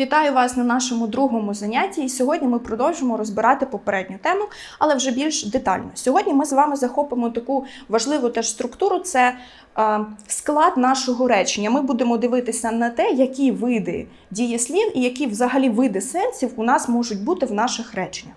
Вітаю вас на нашому другому занятті. І сьогодні ми продовжимо розбирати попередню тему, але вже більш детально. Сьогодні ми з вами захопимо таку важливу теж структуру це е, склад нашого речення. Ми будемо дивитися на те, які види дієслів і які взагалі види сенсів у нас можуть бути в наших реченнях.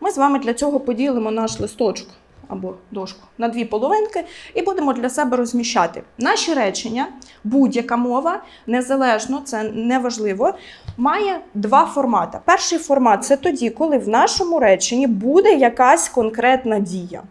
Ми з вами для цього поділимо наш листочок або дошку на дві половинки і будемо для себе розміщати наші речення, будь-яка мова, незалежно, це неважливо, має два формати. Перший формат це тоді, коли в нашому реченні буде якась конкретна дія.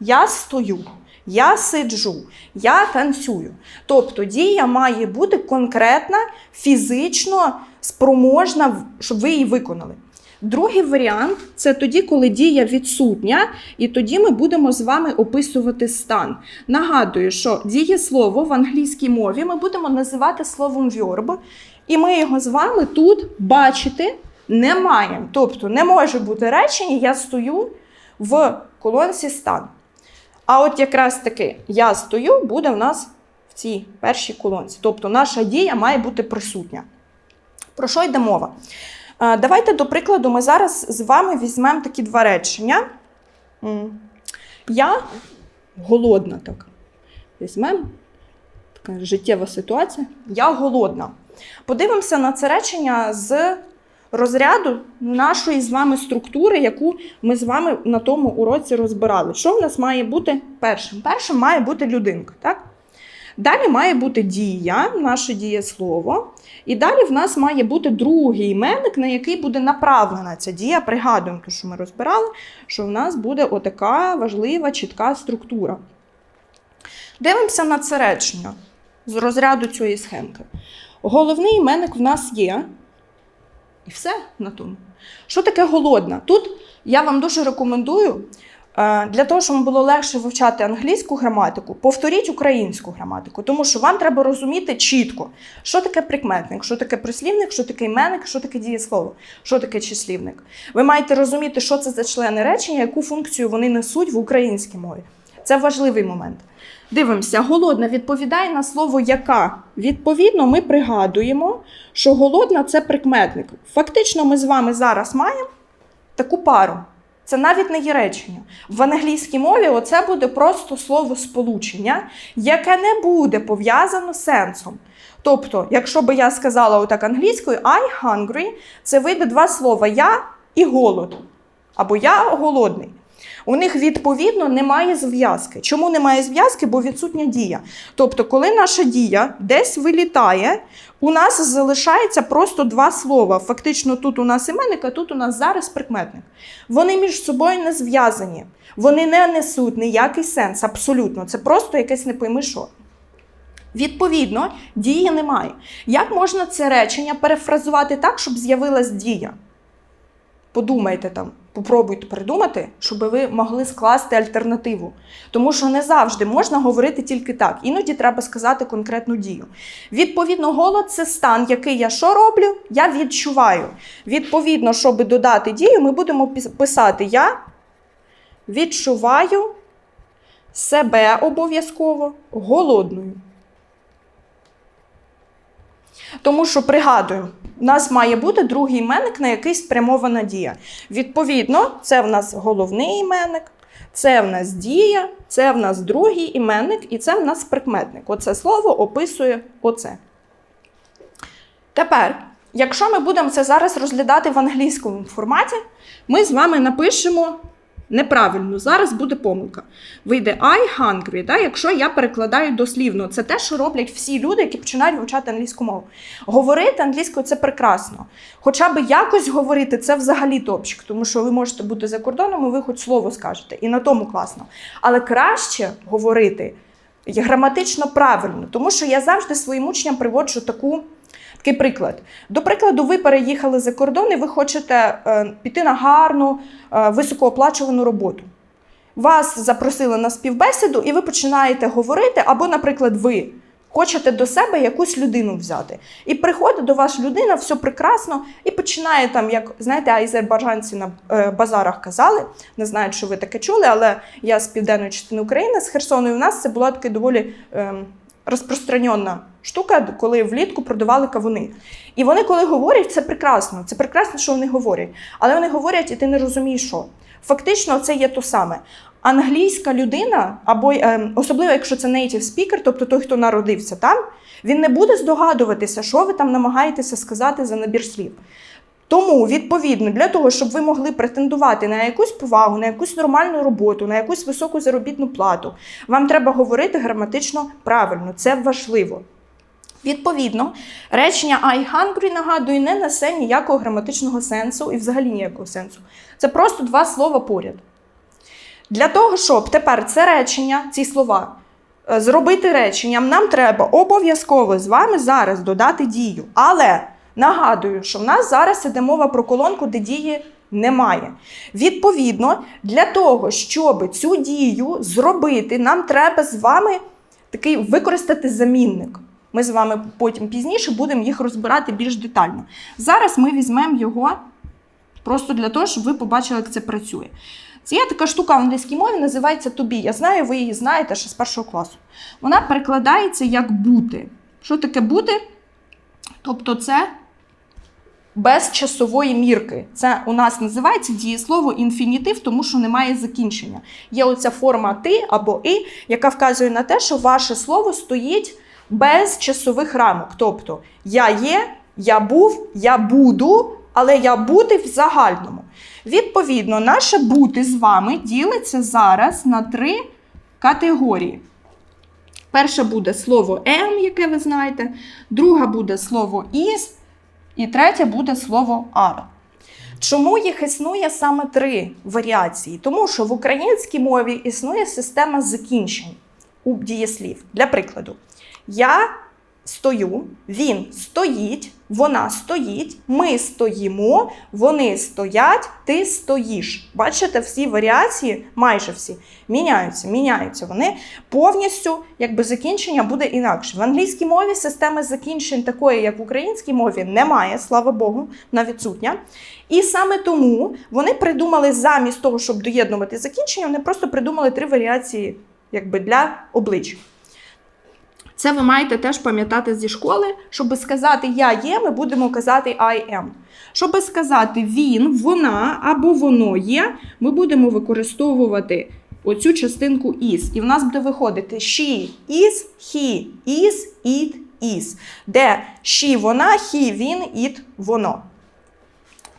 Я стою. Я сиджу, я танцюю. Тобто дія має бути конкретна, фізично спроможна, щоб ви її виконали. Другий варіант це тоді, коли дія відсутня, і тоді ми будемо з вами описувати стан. Нагадую, що дієслово в англійській мові ми будемо називати словом verb, і ми його з вами тут бачити не маємо. Тобто не може бути речення Я стою в колонці стан. А от якраз таки я стою буде в нас в цій першій колонці. Тобто наша дія має бути присутня. Про що йде мова? Е, Давайте, до прикладу, ми зараз з вами візьмемо такі два речення. Я голодна так. Візьмемо така життєва ситуація. Я голодна. Подивимося на це речення з розряду нашої з вами структури, яку ми з вами на тому уроці розбирали. Що в нас має бути першим? Першим має бути людинка. так? Далі має бути дія, наше дієслово. І далі в нас має бути другий іменник, на який буде направлена ця дія. Пригадуємо, те, що ми розбирали, що в нас буде отака важлива, чітка структура. Дивимося на це речення з розряду цієї схемки. Головний іменник в нас є. І все на тому. Що таке голодна? Тут я вам дуже рекомендую для того, щоб було легше вивчати англійську граматику, повторіть українську граматику, тому що вам треба розуміти чітко, що таке прикметник, що таке прислівник, що таке іменник, що таке дієслово, що таке числівник. Ви маєте розуміти, що це за члени речення, яку функцію вони несуть в українській мові. Це важливий момент. Дивимося, голодна відповідає на слово яка. Відповідно, ми пригадуємо, що голодна це прикметник. Фактично, ми з вами зараз маємо таку пару. Це навіть не є речення. В англійській мові оце буде просто слово сполучення, яке не буде пов'язано з сенсом. Тобто, якщо би я сказала отак англійською I hungry, це вийде два слова я і голод. Або я голодний. У них відповідно немає зв'язки. Чому немає зв'язки? Бо відсутня дія. Тобто, коли наша дія десь вилітає, у нас залишається просто два слова. Фактично, тут у нас іменник, а тут у нас зараз прикметник. Вони між собою не зв'язані. Вони не несуть ніякий сенс, абсолютно. Це просто якесь не пойми що. Відповідно, дії немає. Як можна це речення перефразувати так, щоб з'явилась дія? Подумайте там, попробуйте придумати, щоб ви могли скласти альтернативу. Тому що не завжди можна говорити тільки так. Іноді треба сказати конкретну дію. Відповідно, голод це стан, який я що роблю? Я відчуваю. Відповідно, щоб додати дію, ми будемо писати Я відчуваю себе обов'язково голодною. Тому що пригадуємо, у нас має бути другий іменник, на який спрямована дія. Відповідно, це в нас головний іменник, це в нас дія, це в нас другий іменник і це в нас прикметник. Оце слово описує оце. Тепер, якщо ми будемо це зараз розглядати в англійському форматі, ми з вами напишемо неправильно. Зараз буде помилка. Вийде I hungry, да? якщо я перекладаю дослівно. Це те, що роблять всі люди, які починають вивчати англійську мову. Говорити англійською це прекрасно. Хоча б якось говорити це взагалі топчик, тому що ви можете бути за кордоном, і ви хоч слово скажете, і на тому класно. Але краще говорити граматично правильно, тому що я завжди своїм учням приводжу таку. Такий приклад. До прикладу, ви переїхали за кордон і ви хочете е, піти на гарну, е, високооплачувану роботу. Вас запросили на співбесіду, і ви починаєте говорити, або, наприклад, ви хочете до себе якусь людину взяти. І приходить до вас людина, все прекрасно, і починає там, як знаєте, азербайджанці на е, базарах казали, не знаю, чи ви таке чули, але я з південної частини України, з Херсону, і в нас це було таке доволі. ем, розпространена штука, коли влітку продавали кавуни. І вони, коли говорять, це прекрасно. Це прекрасно, що вони говорять. Але вони говорять, і ти не розумієш, що. Фактично, це є то саме. Англійська людина, або е, особливо якщо це native speaker, тобто той, хто народився там, він не буде здогадуватися, що ви там намагаєтеся сказати за набір слів. Тому, відповідно, для того, щоб ви могли претендувати на якусь повагу, на якусь нормальну роботу, на якусь високу заробітну плату, вам треба говорити граматично правильно. Це важливо. Відповідно, речення I hungry, нагадую, не несе ніякого граматичного сенсу і взагалі ніякого сенсу. Це просто два слова поряд. Для того, щоб тепер це речення, ці слова, е, зробити реченням, нам треба обов'язково з вами зараз додати дію. Але нагадую, що в нас зараз іде мова про колонку, де дії немає. Відповідно, для того, щоб цю дію зробити, нам треба з вами такий використати замінник. Ми з вами потім пізніше будемо їх розбирати більш детально. Зараз ми візьмемо його просто для того, щоб ви побачили, як це працює. Це є така штука в англійській мові, називається be. Я знаю, ви її знаєте ще з першого класу. Вона перекладається як бути. Що таке бути? Тобто, це без часової мірки. Це у нас називається дієслово інфінітив, тому що немає закінчення. Є оця форма ти або і, яка вказує на те, що ваше слово стоїть без часових рамок. Тобто я є, я був, я буду, але я бути в загальному. Відповідно, наше бути з вами ділиться зараз на три категорії. Перше буде слово am, яке ви знаєте, друга буде слово is, і третє буде слово ар. Чому їх існує саме три варіації? Тому що в українській мові існує система закінчень у дієслів. Для прикладу, я стою, він стоїть, вона стоїть, ми стоїмо, вони стоять, ти стоїш. Бачите, всі варіації, майже всі, міняються, міняються. Вони повністю, якби закінчення буде інакше. В англійській мові системи закінчень такої, як в українській мові, немає, слава Богу, вона відсутня. І саме тому вони придумали замість того, щоб доєднувати закінчення, вони просто придумали три варіації якби, для облич. Це ви маєте теж пам'ятати зі школи. Щоб сказати я є, ми будемо казати I am. Щоб сказати він, вона або воно є, ми будемо використовувати оцю частинку is. І в нас буде виходити she is, he is, it is. Де she, вона, he, він, it, воно.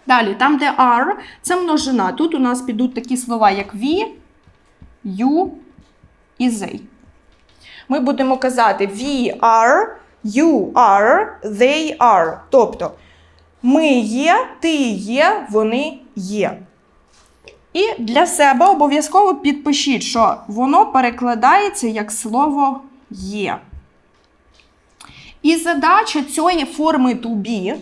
Далі, там, де are, це множина. Тут у нас підуть такі слова, як we, you і they. Ми будемо казати we are, you are, they are. Тобто ми є, ти є, вони є. І для себе обов'язково підпишіть, що воно перекладається як слово є. І задача цієї форми to be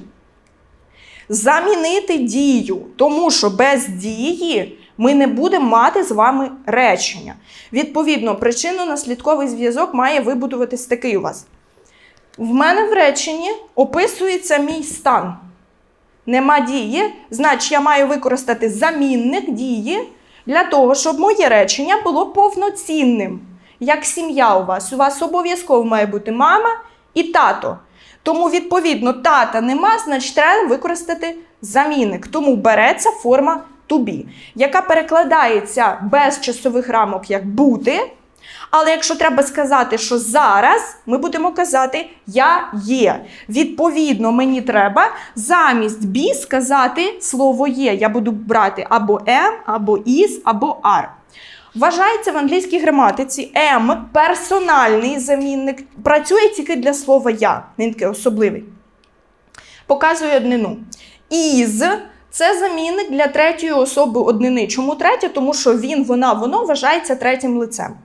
замінити дію, тому що без дії ми не будемо мати з вами речення. Відповідно, причинно-наслідковий зв'язок має вибудуватись такий у вас. В мене в реченні описується мій стан. Нема дії, значить, я маю використати замінник дії для того, щоб моє речення було повноцінним. Як сім'я у вас. У вас обов'язково має бути мама і тато. Тому, відповідно, тата нема, значить, треба використати замінник. Тому береться форма to яка перекладається без часових рамок як бути. Але якщо треба сказати, що зараз, ми будемо казати я є. Відповідно, мені треба замість be сказати слово є. Я буду брати або am, або is, або are. Вважається в англійській граматиці am персональний замінник, працює тільки для слова я. Він такий особливий. Показує однину. Is це замінник для третьої особи однини. Чому третя? Тому що він, вона, воно вважається третім лицем.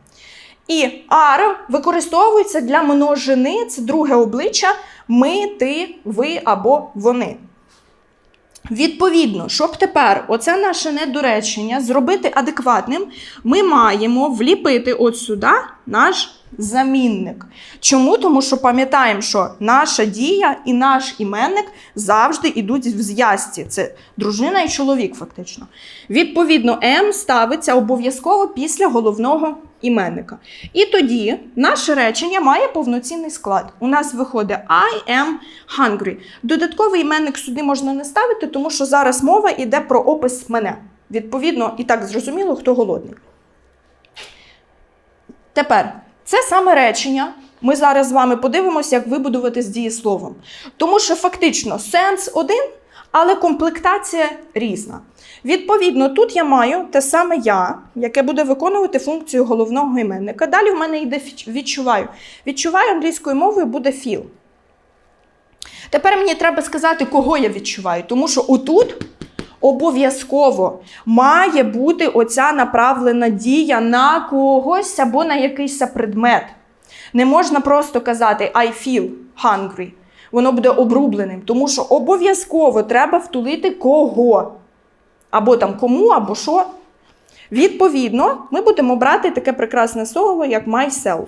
І are використовується для множини, це друге обличчя ми, ти, ви або вони. Відповідно, щоб тепер оце наше недоречення зробити адекватним, ми маємо вліпити от сюди наш замінник. Чому? Тому що пам'ятаємо, що наша дія і наш іменник завжди йдуть в зв'язці. Це дружина і чоловік, фактично. Відповідно, М ставиться обов'язково після головного іменника. І тоді наше речення має повноцінний склад. У нас виходить I am hungry. Додатковий іменник сюди можна не ставити, тому що зараз мова йде про опис мене. Відповідно, і так зрозуміло, хто голодний. Тепер це саме речення. Ми зараз з вами подивимося, як вибудувати з дієсловом. Тому що фактично сенс один, але комплектація різна. Відповідно, тут я маю те саме я, яке буде виконувати функцію головного іменника. Далі в мене йде відчуваю. Відчуваю англійською мовою буде feel. Тепер мені треба сказати, кого я відчуваю, тому що отут обов'язково має бути оця направлена дія на когось або на якийсь предмет. Не можна просто казати I feel hungry. Воно буде обрубленим, тому що обов'язково треба втулити кого. Або там кому, або що. Відповідно, ми будемо брати таке прекрасне слово, як myself.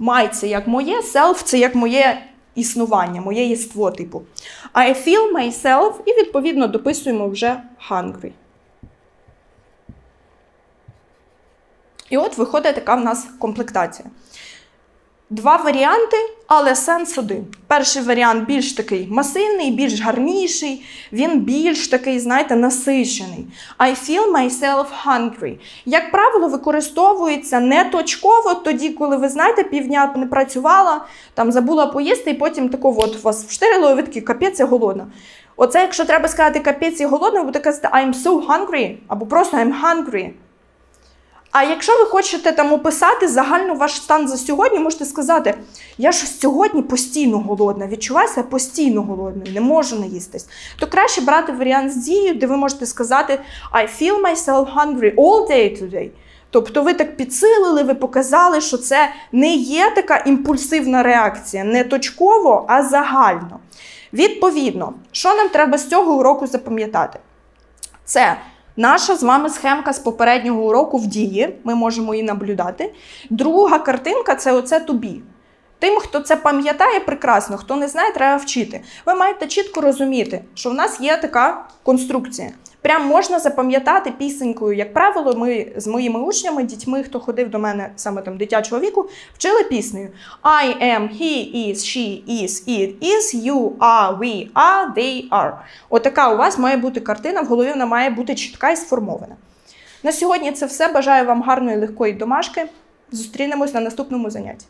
My це як моє, self це як моє існування, моє єство, типу. I feel myself і відповідно дописуємо вже hungry. І от виходить така в нас комплектація. Два варіанти, але сенс один. Перший варіант більш такий масивний, більш гарніший, він більш такий, знаєте, насичений. I feel myself hungry. Як правило, використовується не точково, тоді, коли ви знаєте, півдня не працювала, там забула поїсти, і потім тако от вас вштирило, і ви такі, капець, я голодна. Оце, якщо треба сказати капець я голодна, ви будете казати I'm so hungry, або просто I'm hungry. А якщо ви хочете там описати загально ваш стан за сьогодні, можете сказати: я ж сьогодні постійно голодна, відчуваю себе постійно голодною, не можу наїстись. То краще брати варіант з дією, де ви можете сказати I feel myself hungry all day today. Тобто ви так підсилили, ви показали, що це не є така імпульсивна реакція, не точково, а загально. Відповідно, що нам треба з цього уроку запам'ятати? Це наша з вами схемка з попереднього уроку в дії. Ми можемо її наблюдати. Друга картинка це оце тобі. Тим, хто це пам'ятає прекрасно, хто не знає, треба вчити. Ви маєте чітко розуміти, що в нас є така конструкція. Прям можна запам'ятати пісенькою. Як правило, ми з моїми учнями, дітьми, хто ходив до мене саме там дитячого віку, вчили піснею I am, he is, she is, it is, you are, we are, they are. Отака у вас має бути картина, в голові вона має бути чітка і сформована. На сьогодні це все. Бажаю вам гарної легкої домашки. Зустрінемось на наступному занятті.